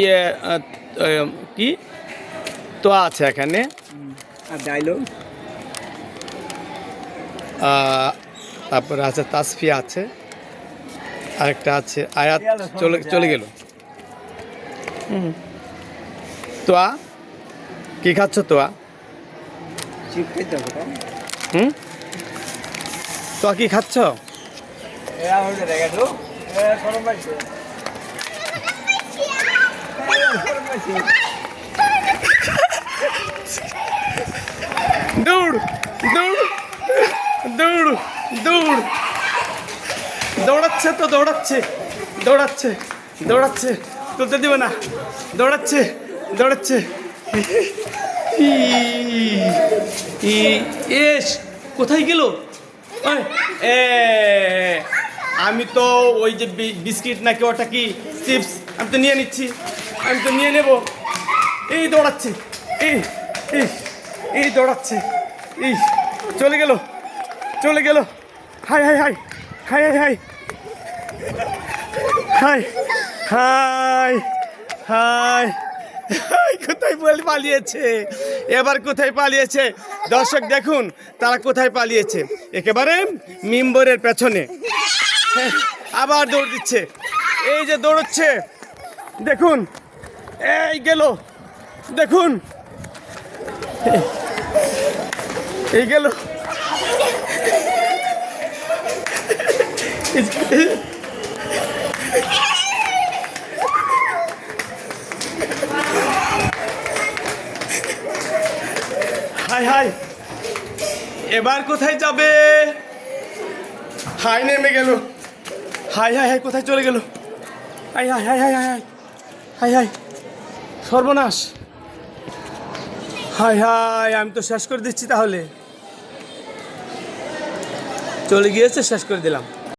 ইয়ে কি? তো আছে এখানে। আর ডাইলগ আহ, তারপরে আছে তাসফিয়া আছে। আরেকটা আছে আয়াত চলে চলে গেল। তোয়া কি খাচ্ছ তোয়া? হুম? তোয়া কি খাচ্ছ? দৌড় দৌড় দৌড় দৌড়। দৌড়াচ্ছে তো, দৌড়াচ্ছে দৌড়াচ্ছে দৌড়াচ্ছে, তুলতে দিবে না। দৌড়াচ্ছে দৌড়াচ্ছে। এস কোথায় গেল? আমি তো ওই যে বিস্কিট নাকি ওটা কি, চিপস, আমি তো নিয়ে নিচ্ছি। আমি তো নিয়ে নেব। এই দৌড়াচ্ছে। এই এই এই দৌড়াচ্ছে। এই, চলে গেল। চলে গেল। হাই হাই হাই হাই হাই হাই। হাই হাই হাই কোথায় বল পালিয়েছে? এবার কোথায় পালিয়েছে? দর্শক দেখুন, তারা কোথায় পালিয়েছে? একেবারে মিম্বরের পেছনে। আবার দৌড় দিচ্ছে। এই যে দৌড়চ্ছে। দেখুন এই গেল। দেখুন। এই গেল। হাই হাই। এবার কোথায় যাবে? হাই, নেমে গেল। হাই হাই হাই, কোথায় চলে গেল? হাই হাই হাই হাই হাই হাই হাই হাই। সর্বনাশ। হাই হাই আমি তো শেষ করে দিচ্ছি তাহলে। চলে গিয়েছে শেষ করে দিলাম।